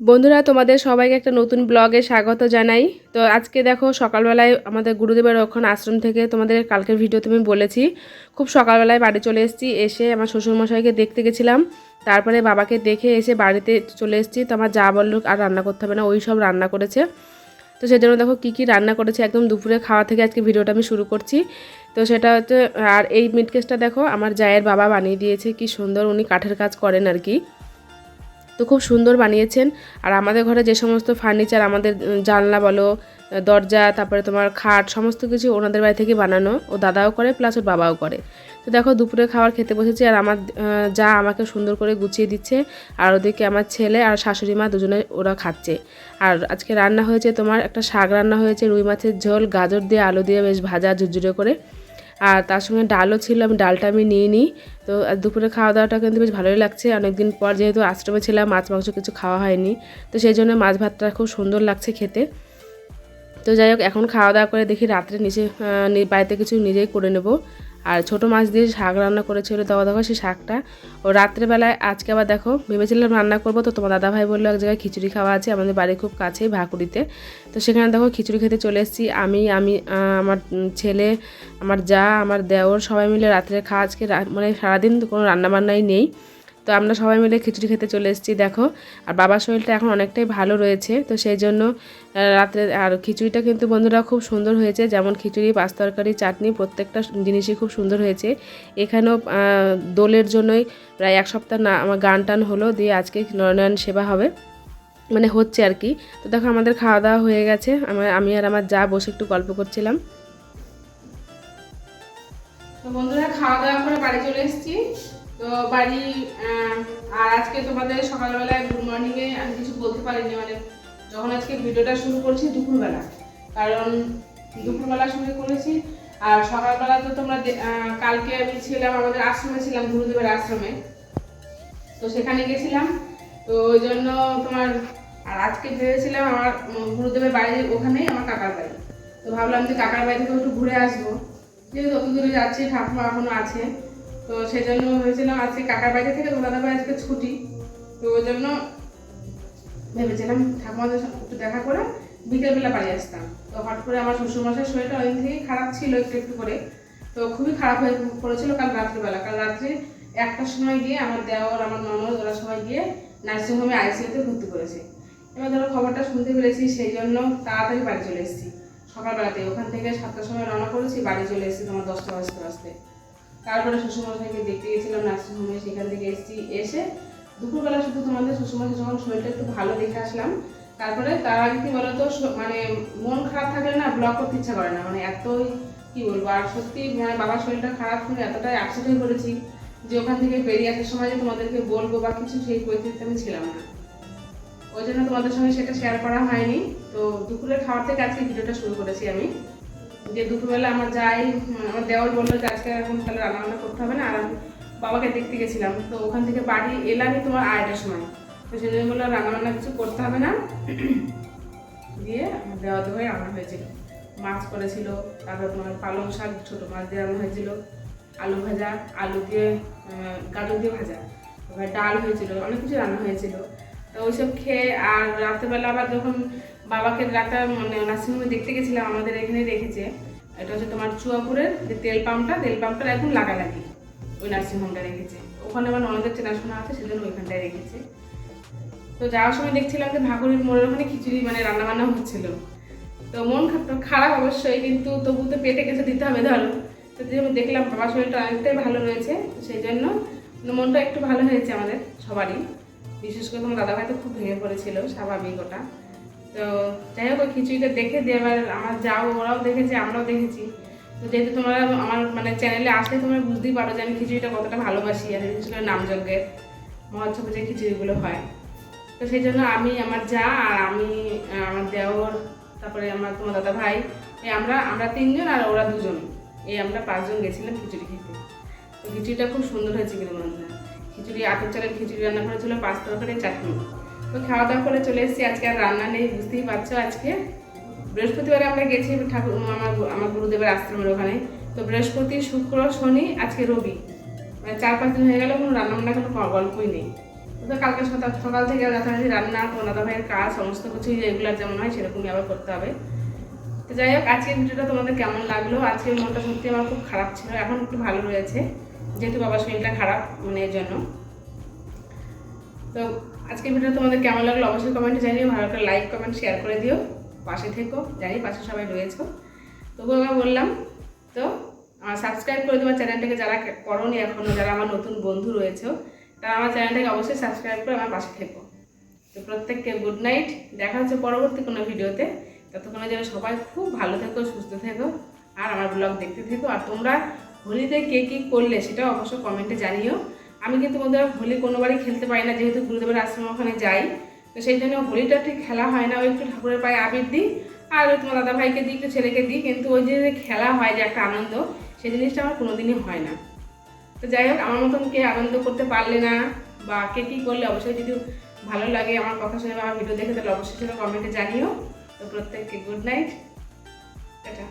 বন্ধুরা, তোমাদের সবাইকে একটা নতুন ব্লগে স্বাগত জানাই। তো আজকে দেখো, সকালবেলায় আমাদের গুরুদেবের ওখানে আশ্রম থেকে তোমাদের কালকের ভিডিও তুমি বলেছি। খুব সকালবেলায় বাড়ি চলে এসেছি, এসে আমার শ্বশুরমশাইকে দেখতে গেছিলাম। তারপরে বাবাকে দেখে এসে বাড়িতে চলে এসেছি। তো আমার যা বলল আর রান্না করতে হবে না, ওই সব রান্না করেছে। তো সেজন্য দেখো, কী কী রান্না করেছে, একদম দুপুরে খাওয়া থেকে আজকে ভিডিওটা আমি শুরু করছি। তো সেটা হচ্ছে, আর এই মিট কেসটা দেখো, আমার জায়ের বাবা বানিয়ে দিয়েছে, কি সুন্দর উনি কাঠের কাজ করেন আর কি। তো খুব সুন্দর বানিয়েছেন। আর আমাদের ঘরে যে সমস্ত ফার্নিচার, আমাদের জানলা বলো দরজা, তারপরে তোমার খাট, সমস্ত কিছু ওনাদের বাড়ি থেকে বানানো। ও দাদাও করে প্লাস ওর বাবাও করে। তো দেখো, দুপুরে খাবার খেতে বসেছি আর আমার যা আমাকে সুন্দর করে গুছিয়ে দিচ্ছে। আর ওদিকে আমার ছেলে আর শাশুড়ি মা দুজনে ওরা খাচ্ছে। আর আজকে রান্না হয়েছে তোমার, একটা শাক রান্না হয়েছে, রুই মাছের ঝোল, গাজর দিয়ে আলু দিয়ে বেশ ভাজা ঝুরঝুরে করে। আর তার সঙ্গে ডালও ছিল, আমি ডালটা আমি নিয়ে নিই। তো দুপুরে খাওয়া দাওয়াটা কিন্তু বেশ ভালোই লাগছে। অনেকদিন পর যেহেতু আশ্রমে ছিলাম, মাছ, মাংস কিছু খাওয়া হয়নি। তো সেই জন্য মাছ ভাতটা খুব সুন্দর লাগছে খেতে। তো যাই হোক, এখন খাওয়া দাওয়া করে দেখি রাত্রে নিজে বাড়িতে কিছু নিজেই করে নেব। আর ছোট মাছ দিয়ে শাক রান্না করেছিল দেওয়া দেখো সেই শাকটা। ও রাত্রেবেলায়, আজকে আবার দেখো, ভেবেছিলাম রান্না করব, তো তোমার দাদাভাই বলল এক জায়গায় খিচুড়ি খাওয়া আছে, আমাদের বাড়ি খুব কাছেই ভাকুড়িতে। তো সেখানে দেখো খিচুড়ি খেতে চলে এসেছি। আমি আমি আমার ছেলে, আমার যা, আমার দেওর সবাই মিলে রাত্রে খাওয়া, আজকে মানে সারাদিন কোনো রান্নাবান্নাই নেই। তো আমরা সবাই মিলে খিচুড়ি খেতে চলে এসেছি, দেখো। আর বাবার শরীরটা এখন অনেকটাই ভালো রয়েছে, তো সেই জন্য রাত্রে, আর খিচুড়িটা কিন্তু বন্ধুরা খুব সুন্দর হয়েছে, যেমন খিচুড়ি, পাঁচ তরকারি, চাটনি, প্রত্যেকটা জিনিসই খুব সুন্দর হয়েছে। এখানেও দোলের জন্যই প্রায় এক সপ্তাহ না, আমার গান টান হলো, দিয়ে আজকে নরনারায়ণ সেবা হবে মানে হচ্ছে আর কি। তো দেখো আমাদের খাওয়া দাওয়া হয়ে গেছে, আমার, আমি আর আমার যা বসে একটু গল্প করছিলাম। তো বন্ধুরা খাওয়া দাওয়া করে বাড়ি চলে এসেছি। তো বাড়ি আর আজকে তোমাদের সকালবেলায় গুড মর্নিংয়ে আমি কিছু বলতে পারিনি মানে যখন আজকে ভিডিওটা শুরু করছি দুপুরবেলা। কারণ দুপুরবেলা শুরু করেছি, আর সকালবেলা তো তোমরা কালকে আমি ছিলাম, আমাদের আশ্রমে ছিলাম, গুরুদেবের আশ্রমে। তো সেখানে গেছিলাম, তো ওই জন্য তোমার, আর আজকে ভেবেছিলাম আমার গুরুদেবের বাড়ি ওখানেই, আমার কাকার বাড়ি। তো ভাবলাম যে কাকার বাড়ি থেকে একটু ঘুরে আসব। যেহেতু অত দূরে যাচ্ছি, ঠাকুমা এখনও আছে। তো সেই জন্য ভেবেছিলাম আজকে কাকার বাড়ি থেকে দাদা ভাই আজকে ছুটি। তো ওই জন্য ভেবেছিলাম ঠাকুমাদের একটু দেখা করে বিকেলবেলা বাড়ি আসতাম। তো হঠাৎ করে আমার শ্বশুরমশাই শরীরটা অনেক থেকেই খারাপ ছিল একটু একটু করে। তো খুবই খারাপ হয়ে পড়েছিল কাল রাত্রিবেলা। কাল রাত্রে একটার সময় গিয়ে আমার দেওর, আমার ননদ, ওরা সবাই গিয়ে নার্সিংহোমে আইসিইউতে ভর্তি করেছে। এবার ধরো খবরটা শুনতে পেরেছি সেই জন্য তাড়াতাড়ি বাড়ি চলে এসেছি। সকালবেলাতে ওখান থেকে সাতটার সময় রওনা করেছি, বাড়ি চলে এসেছি তোমার দশটা বাজতে বাজতে। তারপরে শ্বশুরমশাইকে দেখতে গেছিলাম নার্সিং হোমে সেখান থেকে এসেছি, এসে দুপুরবেলা শুধু তোমাদের শ্বশুরমশাই যখন শরীরটা একটু ভালো দেখে আসলাম, তারপরে তার আগে কি বলতো মানে মন খারাপ থাকলে না ব্লগ করতে ইচ্ছা করে না মানে এতই কি বলব, আর সত্যি মানে বাবার শরীরটা খারাপ শুনে এতটাই আপসেট হয়ে পড়েছি যে ওখান থেকে বেরিয়ে আসার সময় যে তোমাদেরকে বলব বা কিছু সেই পরিস্থিতিতে আমি ছিলাম না। ওই জন্য তোমাদের সঙ্গে সেটা শেয়ার করা হয়নি। তো দুপুরের খাওয়ার থেকে আজকে ভিডিওটা শুরু করেছি আমি। যে দুপুরবেলা আমার যাই আমার দেওয়াল বলল যে আজকে এখন তাহলে রান্নাবান্না করতে হবে না, আর বাবাকে দেখতে গেছিলাম। তো ওখান থেকে বাড়ি এলামই তোমার আড়াইটার সময়। তো সেই জন্য বলল রান্না বান্না কিছু করতে হবে না। দিয়ে আমার দেওয়া দেওয়াই রান্না হয়েছিল। মাছ করেছিল, তারপর তোমার পালং শাক, ছোটো মাছ দিয়ে রান্না হয়েছিল, আলু ভাজা, আলু দিয়ে গাজর দিয়ে ভাজা ডাল হয়েছিল, অনেক কিছু রান্না হয়েছিল। তো ওইসব খেয়ে আর রাত্রেবেলা আবার যখন বাবাকে ডাক্তার মানে নার্সিংহোমে দেখতে গেছিলাম, আমাদের এখানে রেখেছে। এটা হচ্ছে তোমার চুয়াপুরের যে তেল পাম্পটা তেল পাম্পটা একদম লাগালাগি ওই নার্সিংহোমটা রেখেছে। ওখানে আমার ননদের চেনাশোনা আছে, সেজন্য ওইখানটায় রেখেছে। তো যাওয়ার সময় দেখছিলাম যে ভাগুরির মোড়ের ওখানে খিচুড়ি মানে রান্নাবান্না হচ্ছিল। তো মন খারাপ অবশ্যই, কিন্তু তবু তো পেটে কিছু দিতে হবে, ধরো। তো যে আমি দেখলাম, বাবার শরীরটা অনেকটাই ভালো রয়েছে সেই জন্য মনটা একটু ভালো হয়েছে আমাদের, সবারই। বিশেষ করে তোমার দাদাভাই তো খুব ভেঙে পড়েছিল, স্বাভাবিক ওটা। তো যাই হোক খিচুড়িটা দেখে দিয়ে এবার আমার যাও, ওরাও দেখেছে, আমরাও দেখেছি। তো যেহেতু তোমরা আমার মানে চ্যানেলে আসলে তোমরা বুঝতেই পারো যে আমি খিচুড়িটা কতটা ভালোবাসি আর বিশেষ করে নামযজ্ঞের মহোৎসবে যে খিচুড়িগুলো হয়। তো সেই জন্য আমি, আমার যা আর আমি আমার দেওর, তারপরে আমার তোমার দাদা ভাই, এই আমরা আমরা তিনজন আর ওরা দুজন। এই আমরা পাঁচজন গেছিলাম খিচুড়ি খেতে। তো খিচুড়িটা খুব সুন্দর হয়েছে কিন্তু বন্ধুরা। খিচুড়ি, আতর চালের খিচুড়ি রান্না করেছিল, পাঁচ তরকারি, চাটনি। তো খাওয়া দাওয়া করে চলে এসেছি, আজকে আর রান্না নেই, বুঝতেই পারছ আজকে। বৃহস্পতিবারে আমরা গেছি ঠাকুর, আমার আমার গুরুদেবের আশ্রমের ওখানে। তো বৃহস্পতি, শুক্র, শনি, আজকে রবি। মানে চার পাঁচ দিন হয়ে গেল, কোনো রান্না বান্না কোনো গল্পই নেই। তো কালকে সকাল সকাল থেকে রাতারাতি রান্না দাদা ভাইয়ের কাজ, সমস্ত কিছু রেগুলার যেমন হয়, সেরকমই আবার করতে হবে। তো যাই হোক, আজকের ভিডিওটা তোমাদের কেমন লাগল? আজকের মনটা সত্যি আমার খুব খারাপ ছিল, এখন একটু ভালো রয়েছে। যেহেতু বাবার শরীরটা খারাপ মানে এর জন্য। তো আজকে ভিডিও তোমাদের কেমন লাগল? অবশ্যই কমেন্টে জানিও, ভালো একটা লাইক কমেন্ট শেয়ার করে দিও। পাশে থেকো, জানি পাশে সবাই রয়েছো। তবুও আমি বললাম, তো আমার সাবস্ক্রাইব করে দেওয়ার চ্যানেলটাকে যারা করনি এখনও যারা আমার নতুন বন্ধু রয়েছে, তারা আমার চ্যানেলটাকে অবশ্যই সাবস্ক্রাইব করে আমার পাশে থেকো। তো প্রত্যেককে গুড নাইট দেখা হচ্ছে পরবর্তী কোনো ভিডিওতে। ততক্ষণে যেন সবাই খুব ভালো থেকো, সুস্থ থেকো, আর আমার ব্লগ দেখতে থেকো। আর তোমরা হোলিতে কে কী করলে, সেটাও অবশ্যই কমেন্টে জানিও। আমি কিন্তু বন্ধুরা হোলি কোনোবারই খেলতে পারি না, যেহেতু গুরুদেবের আশ্রম ওখানে যাই। তো সেই জন্য হোলিটা ঠিক খেলা হয় না, ওই একটু ঠাকুরের পায়ে আবির দিই আর তোমার দাদা ভাইকে দিই, একটু ছেলেকে দিই, কিন্তু ওই যে খেলা হয় যে একটা আনন্দ সেই জিনিসটা আমার কোনোদিনই হয় না। তো যাই হোক, আমার মতন কে আনন্দ করতে পারলে না বা কে কী করলে অবশ্যই যদি ভালো লাগে আমার কথা শুনে আমার ভিডিও দেখে, তাহলে অবশ্যই সেটা কমেন্টে জানিও। তো প্রত্যেককে গুড নাইট টাটা।